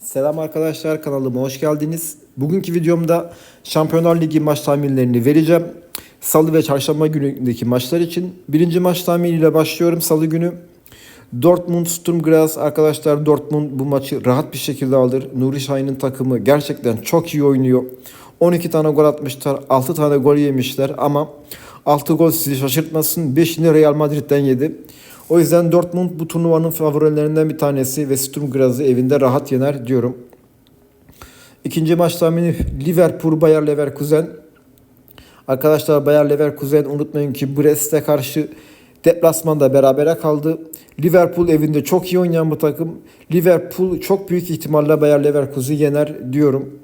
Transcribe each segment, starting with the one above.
Selam arkadaşlar kanalıma hoş geldiniz. Bugünkü videomda Şampiyonlar Ligi maç tahminlerini vereceğim. Salı ve çarşamba günündeki maçlar için. Birinci maç tahminiyle başlıyorum salı günü. Dortmund Sturm Graz arkadaşlar Dortmund bu maçı rahat bir şekilde alır. Nuri Şahin'in takımı gerçekten çok iyi oynuyor. 12 tane gol atmışlar, 6 tane gol yemişler ama 6 gol sizi şaşırtmasın. 5'ini Real Madrid'den yedi. O yüzden Dortmund bu turnuvanın favorilerinden bir tanesi ve Sturm Graz'ı evinde rahat yener diyorum. İkinci maç tahmini Liverpool Bayer Leverkusen. Arkadaşlar Bayer Leverkusen unutmayın ki Brest'e karşı deplasmanda berabere kaldı. Liverpool evinde çok iyi oynayan bu takım. Liverpool çok büyük ihtimalle Bayer Leverkusen'i yener diyorum.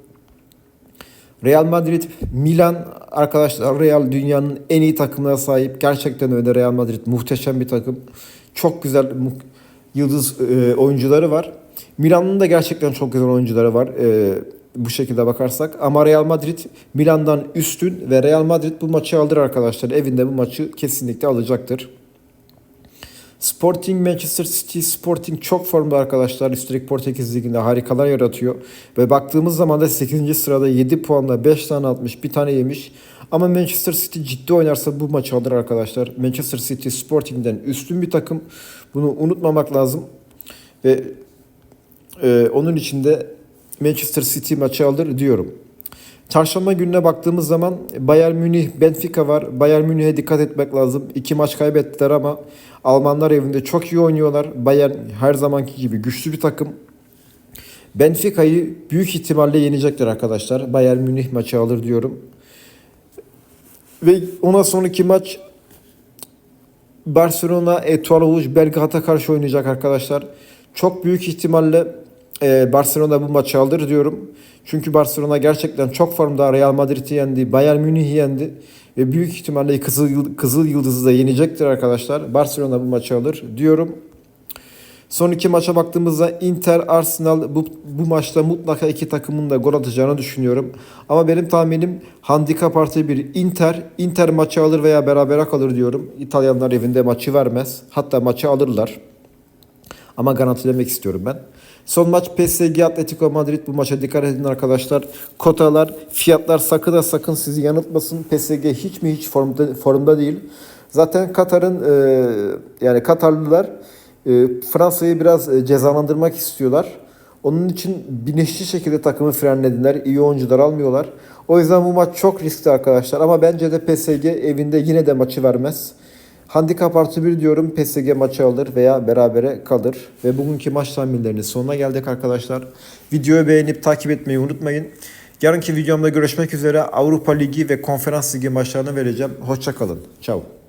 Real Madrid, Milan arkadaşlar Real dünyanın en iyi takımına sahip. Gerçekten öyle Real Madrid muhteşem bir takım. Çok güzel yıldız e, oyuncuları var. Milan'ın da gerçekten çok güzel oyuncuları var. e, bu şekilde bakarsak. Ama Real Madrid Milan'dan üstün ve Real Madrid bu maçı alır arkadaşlar. Evinde bu maçı kesinlikle alacaktır. Sporting Manchester City Sporting çok formda arkadaşlar. Üstelik Portekiz Ligi'nde harikalar yaratıyor. Ve baktığımız zaman da 8. sırada 7 puanla 5 tane atmış, bir tane yemiş. Ama Manchester City ciddi oynarsa bu maçı alır arkadaşlar. Manchester City Sporting'den üstün bir takım. Bunu unutmamak lazım. Ve e, onun için de Manchester City maçı alır diyorum. Çarşamba gününe baktığımız zaman Bayern Münih, Benfica var. Bayern Münih'e dikkat etmek lazım. İki maç kaybettiler ama Almanlar evinde çok iyi oynuyorlar. Bayern her zamanki gibi güçlü bir takım. Benfica'yı büyük ihtimalle yenecekler arkadaşlar. Bayern Münih maçı alır diyorum. Ve ona sonraki maç Barcelona Etoile Rouge Belgrad'a karşı oynayacak arkadaşlar. Çok büyük ihtimalle e, Barcelona bu maçı alır diyorum. Çünkü Barcelona gerçekten çok formda Real Madrid'i yendi, Bayern Münih'i yendi ve büyük ihtimalle Kızıl, Kızıl Yıldız'ı da yenecektir arkadaşlar. Barcelona bu maçı alır diyorum. Son iki maça baktığımızda Inter, Arsenal bu, bu maçta mutlaka iki takımın da gol atacağını düşünüyorum. Ama benim tahminim handikap artı bir Inter. Inter maçı alır veya berabere kalır diyorum. İtalyanlar evinde maçı vermez. Hatta maçı alırlar. Ama garantilemek istiyorum ben. Son maç PSG Atletico Madrid bu maça dikkat edin arkadaşlar. Kotalar, fiyatlar sakın ha sakın sizi yanıltmasın. PSG hiç mi hiç formda, formda değil. Zaten Katar'ın e, yani Katarlılar e, Fransa'yı biraz e, cezalandırmak istiyorlar. Onun için bilinçli şekilde takımı frenlediler. İyi oyuncular almıyorlar. O yüzden bu maç çok riskli arkadaşlar. Ama bence de PSG evinde yine de maçı vermez. Handikap artı bir diyorum PSG maçı alır veya berabere kalır. Ve bugünkü maç tahminlerinin sonuna geldik arkadaşlar. Videoyu beğenip takip etmeyi unutmayın. Yarınki videomda görüşmek üzere Avrupa Ligi ve Konferans Ligi maçlarını vereceğim. Hoşçakalın. Ciao.